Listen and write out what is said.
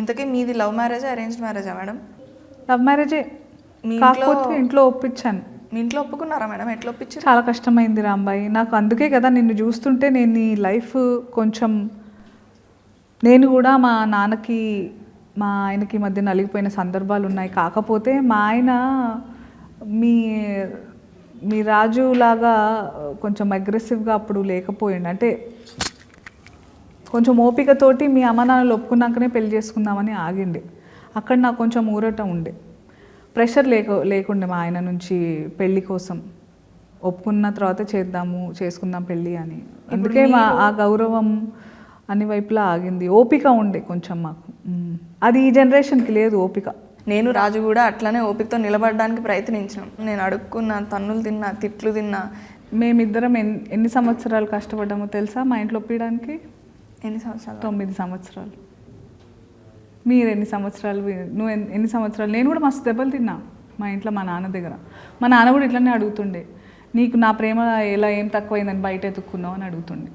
ఇంతకీ మీది లవ్ మ్యారేజా అరేంజ్డ్ మ్యారేజా మేడం? లవ్ మ్యారేజే. మీ ఇంట్లో కాకపోతే ఇంట్లో ఒప్పించాను. మీ ఇంట్లో ఒప్పుకున్నారా మేడం? ఎట్లా ఒప్పించారు? చాలా కష్టమైంది రాంబాయి నాకు అందుకే కదా నిన్ను చూస్తుంటే నేను ఈ లైఫ్ కొంచెం నేను కూడా మా నాన్నకి మా ఆయనకి మధ్య నలిగిపోయిన సందర్భాలు ఉన్నాయి. కాకపోతే మా ఆయన మీ మీ రాజులాగా కొంచెం అగ్రెసివ్గా అప్పుడు లేకపోయిండు. అంటే కొంచెం ఓపికతోటి మీ అమ్మ నాన్నలు ఒప్పుకున్నాకనే పెళ్ళి చేసుకుందామని ఆగిండి అక్కడ నాకు కొంచెం ఊరట ఉండే. ప్రెషర్ లేక లేకుండే మా ఆయన నుంచి పెళ్ళి కోసం. ఒప్పుకున్న తర్వాత చేద్దాము చేసుకుందాం పెళ్ళి అని. అందుకే మా ఆ గౌరవం అన్ని వైపులా ఆగింది. ఓపిక ఉండే కొంచెం మాకు. అది ఈ జనరేషన్కి లేదు ఓపిక. నేను రాజు కూడా అట్లనే ఓపికతో నిలబడడానికి ప్రయత్నించాం నేను అడుక్కున్నా తన్నులు తిన్నా తిట్లు తిన్నా. మేమిద్దరం ఎన్ ఎన్ని సంవత్సరాలు కష్టపడ్డామో తెలుసా మా ఇంట్లో ఒప్పించడానికి? ఎన్ని సంవత్సరాలు? తొమ్మిది సంవత్సరాలు. మీరు ఎన్ని సంవత్సరాలు నువ్వు ఎన్- ఎన్ని సంవత్సరాలు? నేను కూడా మస్తు దెబ్బలు తిన్నా మా ఇంట్లో మా నాన్న దగ్గర. మా నాన్న కూడా ఇట్లనే అడుగుతుండే నీకు నా ప్రేమ ఎలా ఏం తక్కువైందని బయట ఎతుక్కున్నావు? అని అడుగుతుండే.